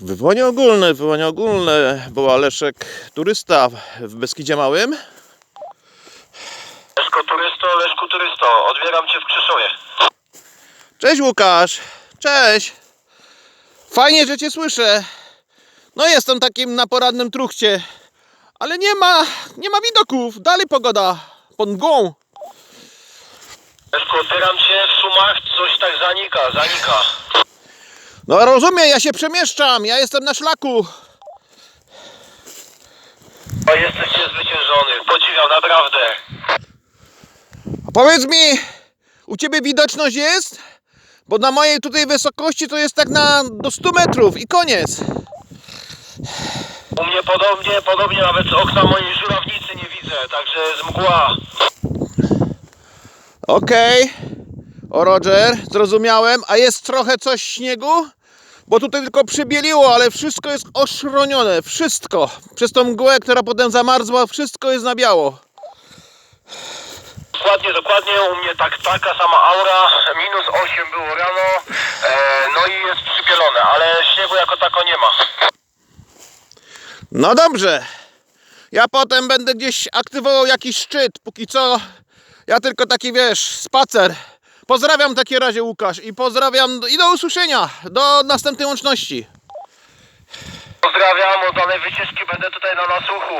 Wywołanie ogólne, wywołanie ogólne. Była Leszek turysta w Beskidzie Małym. Leszko turysto, Leszku turysto, odbieram cię w Krzeszowie. Cześć Łukasz, cześć. Fajnie, że cię słyszę. No jestem takim na poradnym truchcie, ale nie ma, nie ma widoków. Dalej pogoda pod mgłą. Leszku, odbieram cię w sumach, coś tak zanika, zanika. No rozumiem, ja się przemieszczam, ja jestem na szlaku. O, jesteś niezwyciężony, podziwiam, naprawdę. A powiedz mi, u ciebie widoczność jest? Bo na mojej tutaj wysokości to jest tak na do 100 metrów i koniec. U mnie podobnie, podobnie nawet z okna mojej żurawnicy nie widzę, także jest mgła. Okej. O Roger, zrozumiałem. A jest trochę coś śniegu? Bo tutaj tylko przybieliło, ale wszystko jest oszronione. Wszystko. Przez tą mgłę, która potem zamarzła, wszystko jest na biało. Dokładnie, dokładnie, u mnie tak, taka sama aura, minus 8 było rano, e, no i jest przybielone, ale śniegu jako tako nie ma. No dobrze. Ja potem będę gdzieś aktywował jakiś szczyt. Póki co, ja tylko taki wiesz, spacer. Pozdrawiam w takim razie Łukasz i pozdrawiam i do usłyszenia. Do następnej łączności. Pozdrawiam, od danej wycieczki będę tutaj na nasłuchu.